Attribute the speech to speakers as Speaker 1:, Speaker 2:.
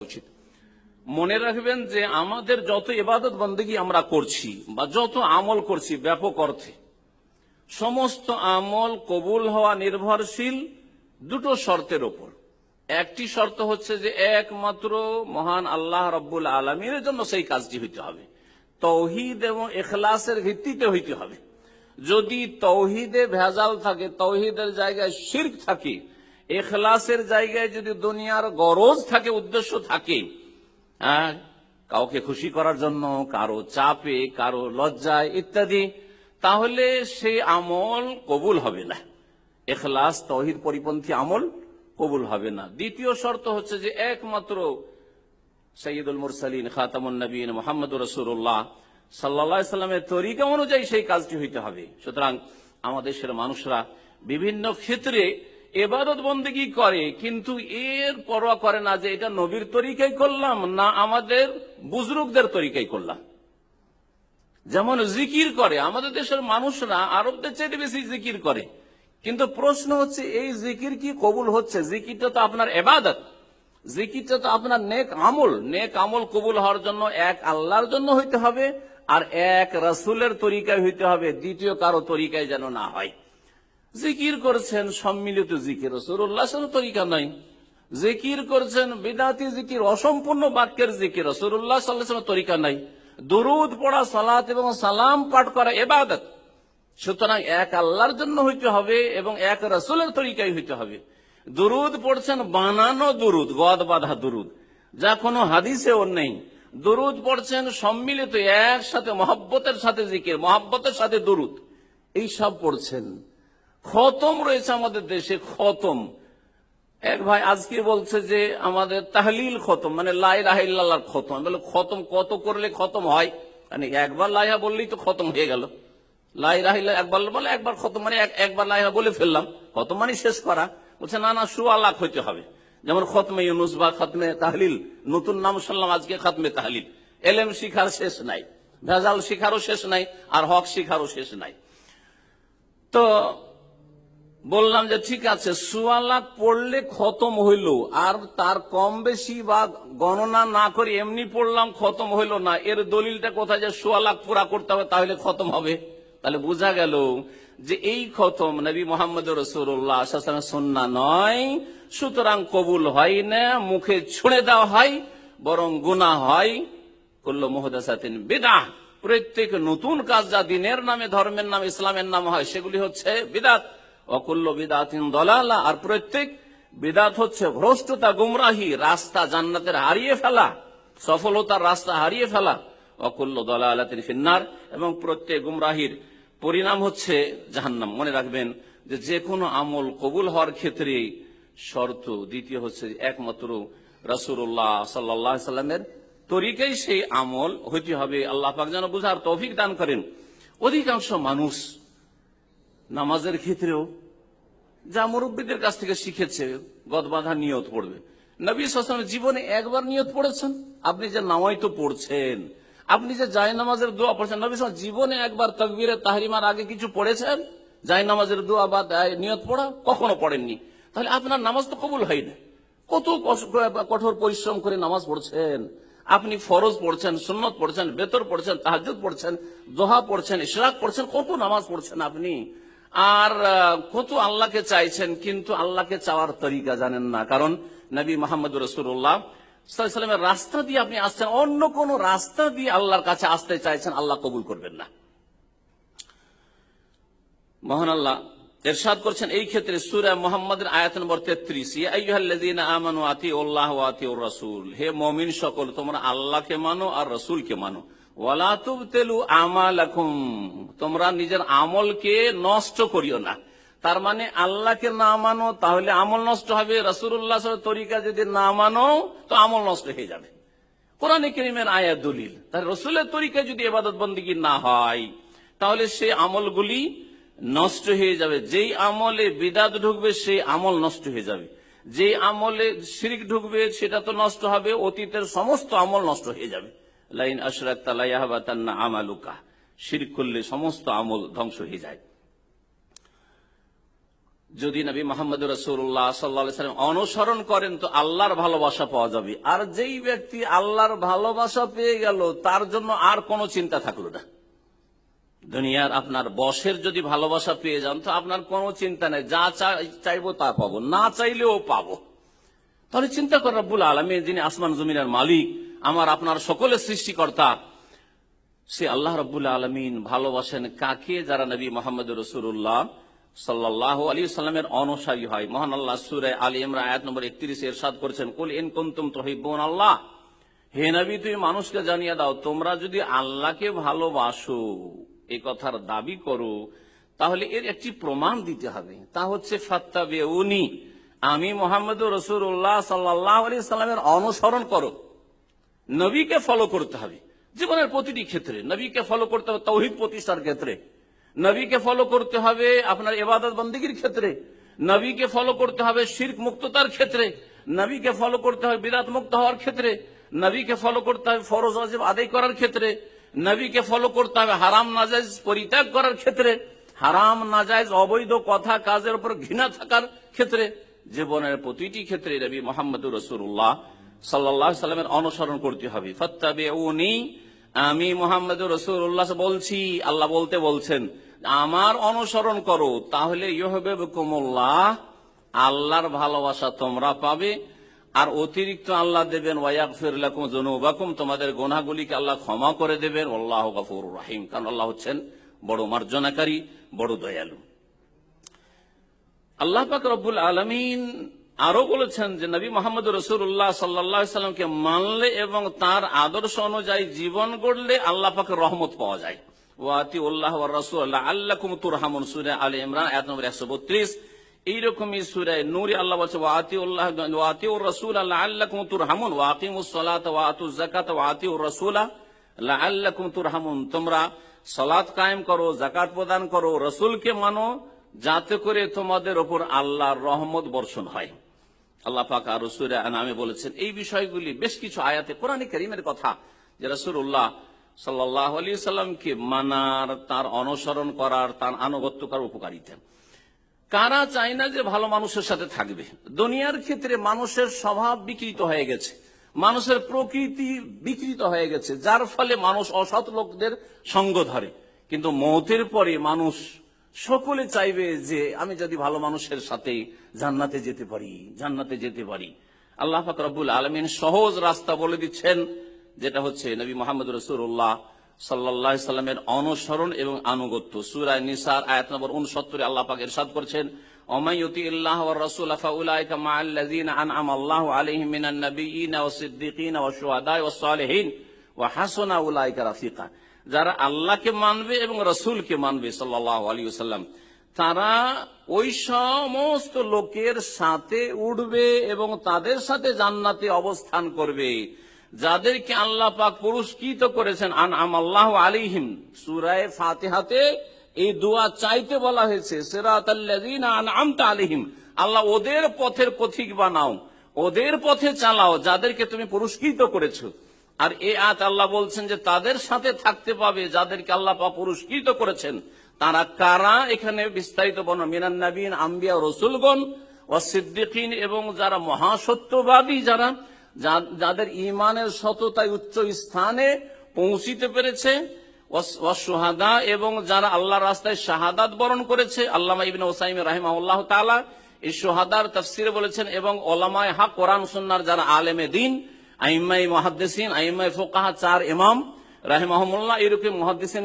Speaker 1: উচিত। মনে রাখবেন যে আমাদের যত ইবাদত বন্দী আমরা করছি বা যত আমল করছি ব্যাপক অর্থে, সমস্ত আমল কবুল হওয়া নির্ভরশীল দুটো শর্তের ওপর। একটি শর্ত হচ্ছে যে একমাত্র মহান আল্লাহ রব্বুল আলমীর জন্য সেই কাজটি হইতে হবে। তৌহিদ এবং এখলাসের ভিত্তিতে হইতে হবে। যদি তৌহিদে ভেজাল থাকে, তৌহিদের জায়গায় শির্ক থাকে এখলাসের জায়গায় যদি দুনিয়ার গরজ থাকে, উদ্দেশ্য থাকে হ্যাঁ কাউকে খুশি করার জন্য, কারও চাপে, কারও লজ্জায় ইত্যাদি, তাহলে সে আমল কবুল হবে না। এখলাস তহির পরিপন্থী আমল কবুল হবে না। দ্বিতীয় শর্ত হচ্ছে যে একমাত্র সৈয়দুল মুরসালিন, খাতামুন নবীন মোহাম্মদ রসুল্লাহ সাল্লা সাল্লামের তরিকা অনুযায়ী সেই কাজটি হইতে হবে। সুতরাং আমাদের দেশের মানুষরা বিভিন্ন ক্ষেত্রে এবাদত বন্দেগি করে, কিন্তু এর পরোয়া করে না যে এটা নবীর তরিকাই করলাম, না আমাদের বুজরুকদের তরিকাই করলাম। যেমন জিকির করে, আমাদের দেশের মানুষরা আরবদের চাইতে বেশি জিকির করে। কিন্তু প্রশ্ন হচ্ছে, এই জিকির কি কবুল হচ্ছে? জিকিরটা তো আপনার এবাদত। জিকিরটা তো আপনার নেক আমল। নেক আমল কবুল হওয়ার জন্য এক আল্লাহর জন্য হইতে হবে, আর এক রাসুলের তরিকায় হইতে হবে। দ্বিতীয় কারও তরিকায় যেন না হয়। জিকির করছেন সম্মিলিত জিকির। রসুল্লাহ তরিকা নাই। জিকির করছেন বিদাতি জিকির, অসম্পূর্ণ বাক্যের জিকির। রসুল্লাহ সাল্লাহ তরিকা নাই। দুরুদ পড়া, সালাত এবং সালাম পাঠ করা এবাদত সুতরাং এক আল্লাহর জন্য হইতে হবে এবং এক রসুলের তরিকায় হইতে হবে। দুরুদ পড়ছেন বানানো দুরুদ, গদ বাধা দুরুদ। যা কোনো হাদিসেও নেই। দুরুদ পড়ছেন সম্মিলিত একসাথে, মহব্বতের সাথে জিকির, মহব্বতের সাথে দুরুদ। এই সব পড়ছেন। খতম রয়েছে আমাদের দেশে, খতম। এক ভাই আজকে বলছে যে আমাদের তাহলিল খতম মানে লাই রাহিল্লাহর খতম। বলে খতম কত করলে খতম হয়? মানে একবার লাইহা বললেই তো খতম হয়ে গেল। লাই রাহিল্লা একবার বলে একবার খতম মানে এক- একবার লাইহা বলে ফেললাম। খতম মানে শেষ করা। বলছে, না না সুয়া লাখ হইতে হবে। যেমন খতমে ইউনুস বা খতমে তাহলিল, নতুন নাম শুনলাম আজকে খতমে তাহলিল। এলেম শিখার শেষ নাই, ভেজাল শিখারও শেষ নাই, আর হক শিখারও শেষ নাই। তো বললাম যে ঠিক আছে সুয়ালাক পড়লে খতম হইল, আর তার কম বেশি বা গণনা না করে এমনি পড়লাম খতম হইল না। এর দলিলটা কোথায় যে সুয়ালাক পুরা করতে হবে, তাহলে খতম হবে? তাহলে বোঝা গেল যে এই খতম নবী মোহাম্মদ রসুল্লাহ সন্না নয়। সুতরাং কবুল হয় না, মুখে ছুঁড়ে দেওয়া হয়, বরং গুণা হয়। করল মোহদাসাতিন বিদা প্রত্যেক নতুন কাজ যা দিনের নামে, ধর্মের নামে, ইসলামের নাম হয়, সেগুলি হচ্ছে বিদাত অকুল্ল বিদাতিন দলালা, আর প্রত্যেক বিদাত হচ্ছে ভ্রষ্টতা, গুমরাহি, রাস্তা জান্নাতের হারিয়ে ফেলা, সফলতার রাস্তা হারিয়ে ফেলা, অকুল্ল দলালাতিন ফিন্নার, এবং প্রত্যেক গুমরাহির পরিণাম হচ্ছে জাহান্নাম। মনে রাখবেন যে যে কোনো আমল কবুল হওয়ার ক্ষেত্রে শর্ত দ্বিতীয় হচ্ছে একমাত্র রাসূলুল্লাহ সাল্লাহ সাল্লামের তরিকাই সেই আমল হইতে হবে। আল্লাহ পাক যেন বুঝার তৌফিক দান করেন। অধিকাংশ মানুষ নামাজের ক্ষেত্রেও যা মুরব্বীদের কাছ থেকে শিখেছে, গদবাধা নিয়ত পড়বে। নবী সালামের জীবনে একবার নিয়ত পড়েছেন? আপনি যে নামাই তো পড়ছেন। আপনি যে জায় নামাজের দোয়া পড়ছেন, নবী সালাম জীবনে একবার তকবীরে তাহরিমার আগে কিছু পড়েছেন? জায় নামাজের দোয়া বা নিয়ত পড়া কখনো পড়েননি। তাহলে আপনার নামাজ তো কবুল হয় না। কত কঠোর পরিশ্রম করে নামাজ পড়ছেন? আপনি ফরজ পড়ছেন, সুন্নত পড়ছেন, বেতর পড়ছেন তাহাজুদ পড়ছেন, দোহা পড়ছেন, ইশরাক পড়ছেন, কত নামাজ পড়ছেন আপনি? আর কত আল্লাহকে চাইছেন, কিন্তু আল্লাহকে চাওয়ার তরিকা জানেন না। কারণ নবী মোহাম্মদ রসুল্লাহ রাস্তা দিয়ে আপনি আসছেন, অন্য কোন রাস্তা দিয়ে আল্লাহর কাছে আসতে চাইছেন, আল্লাহ কবুল করবেন না। মহান আল্লাহ, এরশাদ করছেন এই ক্ষেত্রে সুরা মোহাম্মদের আয়াত নম্বর তেত্রিশ আমানু আতি উল্লাহ আতি ও রাসুল, হে মমিন সকল, তোমরা আল্লাহকে মানো আর রসুলকে মানো। ওয়ালা তুবতেলু আমালাকুম। তোমরা নিজের আমলকে নষ্ট করিও না। তার মানে আল্লাহকে না মানো, তাহলে আমল নষ্ট হবে। রসুল্লাহ তরিকা যদি না মানো, তো আমল নষ্ট হয়ে যাবে। কোরআন করিমের আয়াত দলিল। তার রসুলের তরিকায় যদি এবাদত বন্দীগী না হয়, তাহলে সেই আমলগুলি নষ্ট হয়ে যাবে। যেই আমলে বিদাত ঢুকবে, সেই আমল নষ্ট হয়ে যাবে। যেই আমলে শিরিক ঢুকবে, সেটা তো নষ্ট হবে। অতীতের সমস্ত আমল নষ্ট হয়ে যাবে। লাইন আশরাক আমালুকা। শিরিক করলে সমস্ত আমল ধ্বংস হয়ে যায়। যদি নবী মোহাম্মদ রসুল্লাহ সাল্লা সাল্লাম অনুসরণ করেন, তো আল্লাহর ভালোবাসা পাওয়া যাবে। আর যেই ব্যক্তি আল্লাহর ভালোবাসা পেয়ে গেল, তার জন্য আর কোনো চিন্তা থাকল না। দুনিয়ার আপনার বসের যদি ভালোবাসা পেয়ে যান, তো আপনার কোনো চিন্তা নেই। যা চাই- চাইব তা পাবো, না চাইলেও পাবো। তাহলে চিন্তা কর রব্বুল আলমী যিনি আসমান জমিনের মালিক আমার আপনার সকলের সৃষ্টিকর্তা। সে আল্লাহ রব্বুল্লা আলমিন ভালোবাসেন কাকে? যারা নবী মোহাম্মদ রসুল্লাহ সাল্লাহ আলী হয়। মহান আল্লাহ সুরে আলী নম্বর আল্লাহ তুমি মানুষকে জানিয়ে দাও, তোমরা যদি আল্লাহকে ভালোবাসো এই কথার দাবি করো, তাহলে এর একটি প্রমাণ দিতে হবে। তা হচ্ছে আমি মোহাম্মদ রসুল্লাহ সাল্লাহ আলী সাল্লামের অনুসরণ করো। নবীকে ফলো করতে হবে। জীবনের প্রতিটি ক্ষেত্রে নবীকে ফলো করতে হবে তৌহিদ প্রতিষ্ঠার ক্ষেত্রে। নবীকে ফলো করতে হবে আপনার এবাদত বন্দীগীর ক্ষেত্রে। নবীকে ফলো করতে হবে শির্ক মুক্ততার ক্ষেত্রে। নবীকে ফলো করতে হবে বিরাট মুক্ত হওয়ার ক্ষেত্রে। নবীকে ফলো করতে হবে ফরজ ওয়াজিব আদায় করার ক্ষেত্রে। নবীকে ফলো করতে হবে হারাম নাজাইজ পরিত্যাগ করার ক্ষেত্রে। হারাম নাজাইজ অবৈধ কথা কাজের উপর ঘৃণা থাকার ক্ষেত্রে। জীবনের প্রতিটি ক্ষেত্রে নবী মোহাম্মদুর রসুল্লাহ সাল্লাহ সাল্লামের অনুসরণ করতে হবে। ফত্তাবে উনি আমি মোহাম্মদ রসুল্লাহ বলছি, আল্লাহ বলতে বলছেন, আমার অনুসরণ করো, তাহলে ইহবে আল্লাহর ভালোবাসা তোমরা পাবে, আর অতিরিক্ত আল্লাহ দেবেন ওয়াক ফিরলাকুম জনুবাকুম তোমাদের গোনাগুলিকে আল্লাহ ক্ষমা করে দেবেন, আল্লাহ গাফুর রাহিম, কারণ আল্লাহ হচ্ছেন বড় মার্জনাকারী, বড় দয়ালু। আল্লাহ পাক রব্বুল আলমিন আরও বলেছেন যে নবী মোহাম্মদ রসুল্লাহ সাল্লাহ সাল্লামকে মানলে এবং তার আদর্শ অনুযায়ী জীবন গড়লে আল্লাহ পাকের রহমত পাওয়া যায়। ওয়াতি উল্লাহ রসুল্লাহ আল্লাহ কুমতুর হামুন সুরে আলী ইমরান এক নম্বর একশো বত্রিশ। এইরকমই সুরে নুরি আল্লাহ বলছে ওয়াতি উল্লাহ ওয়াতি উর রসুল আল্লাহ আল্লাহ কুমতুর হামুন ওয়াকিম উসলাত ওয়াতু জাকাত ওয়াতি উর রসুলা আল্লাহ কুমতুর হামুন তোমরা সলাৎ কায়েম করো জাকাত প্রদান করো, রসুলকে মানো, যাতে করে তোমাদের ওপর আল্লাহর রহমত বর্ষণ হয়। আল্লাহ পাক আর রসুরে নামে বলেছেন, এই বিষয়গুলি বেশ কিছু আয়াতে কোরআন করিমের কথা যে রসুল্লাহ সাল্লাহ আলী সাল্লামকে মানার, তার অনুসরণ করার, তার আনুগত্য করার উপকারিতা। কারা চায় না যে ভালো মানুষের সাথে থাকবে? দুনিয়ার ক্ষেত্রে মানুষের স্বভাব বিকৃত হয়ে গেছে। মানুষের প্রকৃতি বিকৃত হয়ে গেছে, যার ফলে মানুষ অসৎ লোকদের সঙ্গ ধরে। কিন্তু মৌতের পরে মানুষ সকলে চাইবে যে আমি যদি ভালো মানুষের সাথে জান্নাতে যেতে পারি, জান্নাতে যেতে পারি। আল্লাহ ফাকর রব্বুল আলমিন সহজ রাস্তা বলে দিচ্ছেন, যেটা হচ্ছে নবী মোহাম্মদ রসুল্লাহ সাল্লাহ সাল্লামের অনুসরণ এবং আনুগত্য। সুরায় নিসার আয়াত নম্বর উনসত্তরে আল্লাহ পাক ইরশাদ করছেন ওমাইয়ুতি আল্লাহ রাসূল ফাউলাইকা মাআল্লাযীনা আনআমা আল্লাহু আলাইহিম মিনান নাবিয়্যিনা ওয়াস সিদ্দিকিনা ওয়াশ শুহাদা'i ওয়াস সালিহিন ওয়া হাসুনা উলাইকা রাফিকা। যারা আল্লাহকে মানবে এবং রসুলকে মানবে সাল্লাল্লাহু আলাইহি ওয়াসাল্লাম, তারা ওই সমস্ত লোকের সাথে উঠবে এবং তাদের সাথে জান্নাতে অবস্থান করবে। যাদেরকে আল্লাহ পাক পুরস্কৃত করেছেন আন আম আল্লাহ আলিহিম সুরায় ফাতিহাতে এই দোয়া চাইতে বলা হয়েছে আলাইহিম, আল্লাহ ওদের পথের পথিক বানাও, ওদের পথে চালাও, যাদেরকে তুমি পুরস্কৃত করেছ। আর এ আত আল্লাহ বলছেন যে তাদের সাথে থাকতে পাবে যাদেরকে আল্লাহ পুরস্কৃত করেছেন। তারা কারা? এখানে বিস্তারিত বর্ণ মিনান নবীন আম্বিয়া, রসুলগণ ও সিদ্দিকিন এবং যারা মহাসত্যবাদী, যারা যাদের ইমানের সততায় উচ্চ স্থানে পৌঁছিতে পেরেছে সোহাদা এবং যারা আল্লাহ রাস্তায় শাহাদাত বরণ করেছে, আল্লামা ইবিন ওসাইম রাহিমাহুল্লাহ তাআলা এই সোহাদার তফসিরে বলেছেন, এবং ওলামায় হা কোরআন সুন্নার যারা আলেমে দিন আইমাই মহাদ্দেসিন আইমাই ফোকাহা চার ইমাম রাহিমাহমুল্লাহ এরকম মহাদ্দেসিন